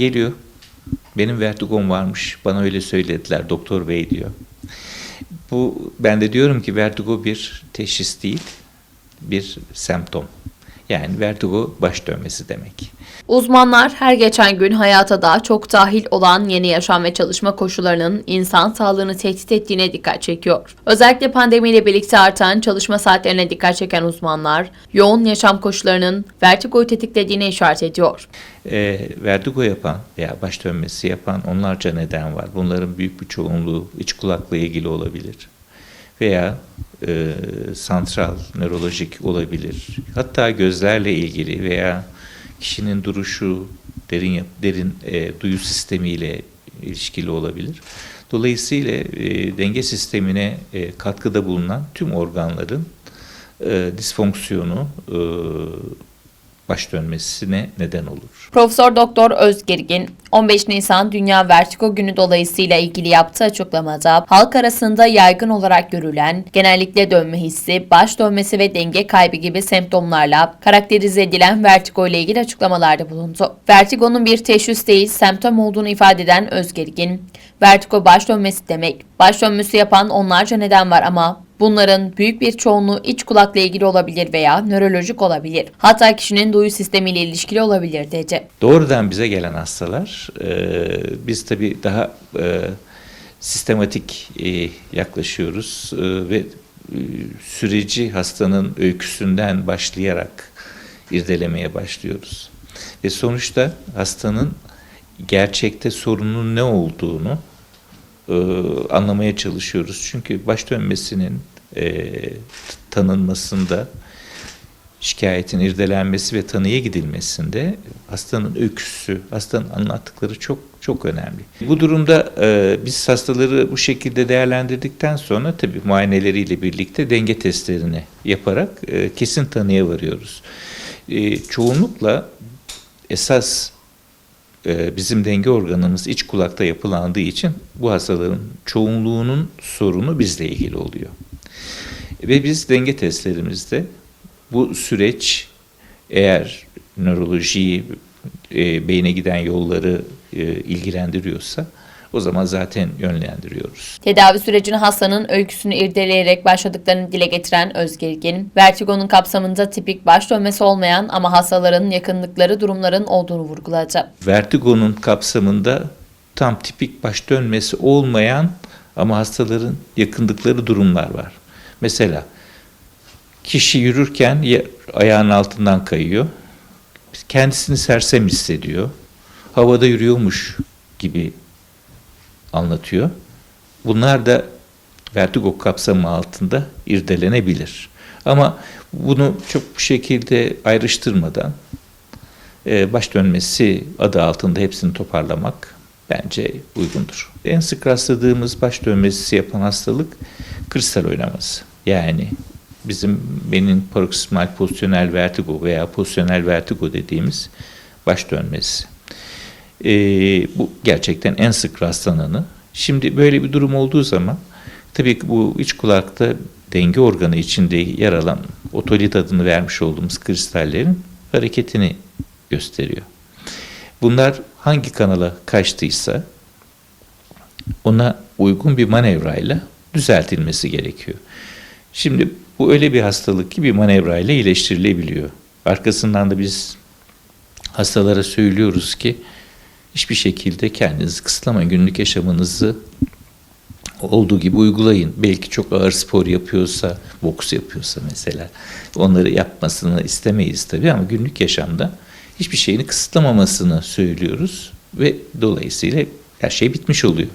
geliyor. Benim vertigom varmış. Bana öyle söylediler doktor bey diyor. Bu ben de diyorum ki vertigo bir teşhis değil, bir semptom. Yani vertigo baş dönmesi demek. Uzmanlar her geçen gün hayata daha çok dahil olan yeni yaşam ve çalışma koşullarının insan sağlığını tehdit ettiğine dikkat çekiyor. Özellikle pandemiyle birlikte artan çalışma saatlerine dikkat çeken uzmanlar, yoğun yaşam koşullarının vertigoyu tetiklediğine işaret ediyor. E, vertigo yapan veya baş dönmesi yapan onlarca neden var. Bunların büyük bir çoğunluğu iç kulakla ilgili olabilir. Veya e, santral nörolojik olabilir. Hatta gözlerle ilgili veya kişinin duruşu, derin derin e, duyu sistemiyle ilişkili olabilir. Dolayısıyla e, denge sistemine e, katkıda bulunan tüm organların e, disfonksiyonu e, baş dönmesine neden olur. Profesör Doktor Özgergin 15 Nisan Dünya Vertigo Günü dolayısıyla ilgili yaptığı açıklamada halk arasında yaygın olarak görülen genellikle dönme hissi, baş dönmesi ve denge kaybı gibi semptomlarla karakterize edilen vertigo ile ilgili açıklamalarda bulundu. Vertigonun bir teşhis değil, semptom olduğunu ifade eden Özgergin, vertigo baş dönmesi demek. Baş dönmesi yapan onlarca neden var ama Bunların büyük bir çoğunluğu iç kulakla ilgili olabilir veya nörolojik olabilir. Hatta kişinin duyu sistemiyle ilişkili olabilir dedi. Doğrudan bize gelen hastalar, e, biz tabii daha e, sistematik e, yaklaşıyoruz e, ve e, süreci hastanın öyküsünden başlayarak irdelemeye başlıyoruz. Ve sonuçta hastanın gerçekte sorunun ne olduğunu e, anlamaya çalışıyoruz. Çünkü baş dönmesinin e, tanınmasında şikayetin irdelenmesi ve tanıya gidilmesinde hastanın öyküsü, hastanın anlattıkları çok çok önemli. Bu durumda e, biz hastaları bu şekilde değerlendirdikten sonra tabii muayeneleriyle birlikte denge testlerini yaparak e, kesin tanıya varıyoruz. E, çoğunlukla esas bizim denge organımız iç kulakta yapılandığı için bu hastaların çoğunluğunun sorunu bizle ilgili oluyor. Ve biz denge testlerimizde bu süreç eğer nörolojiyi, e, beyne giden yolları e, ilgilendiriyorsa o zaman zaten yönlendiriyoruz. Tedavi sürecine hastanın öyküsünü irdeleyerek başladıklarını dile getiren Özgergin, vertigonun kapsamında tipik baş dönmesi olmayan ama hastaların yakınlıkları durumların olduğunu vurguladı. Vertigonun kapsamında tam tipik baş dönmesi olmayan ama hastaların yakındıkları durumlar var. Mesela kişi yürürken ya- ayağının altından kayıyor. Kendisini sersem hissediyor. Havada yürüyormuş gibi anlatıyor. Bunlar da vertigo kapsamı altında irdelenebilir. Ama bunu çok bu şekilde ayrıştırmadan e, baş dönmesi adı altında hepsini toparlamak bence uygundur. En sık rastladığımız baş dönmesi yapan hastalık kristal oynaması. Yani bizim benim paroksimal pozisyonel vertigo veya pozisyonel vertigo dediğimiz baş dönmesi. E, bu gerçekten en sık rastlananı. Şimdi böyle bir durum olduğu zaman tabii ki bu iç kulakta denge organı içinde yer alan otolit adını vermiş olduğumuz kristallerin hareketini gösteriyor. Bunlar hangi kanala kaçtıysa ona uygun bir manevrayla düzeltilmesi gerekiyor. Şimdi bu öyle bir hastalık ki bir manevrayla iyileştirilebiliyor. Arkasından da biz hastalara söylüyoruz ki hiçbir şekilde kendinizi kısıtlamayın. Günlük yaşamınızı olduğu gibi uygulayın. Belki çok ağır spor yapıyorsa, boks yapıyorsa mesela onları yapmasını istemeyiz tabii ama günlük yaşamda hiçbir şeyini kısıtlamamasını söylüyoruz ve dolayısıyla her şey bitmiş oluyor.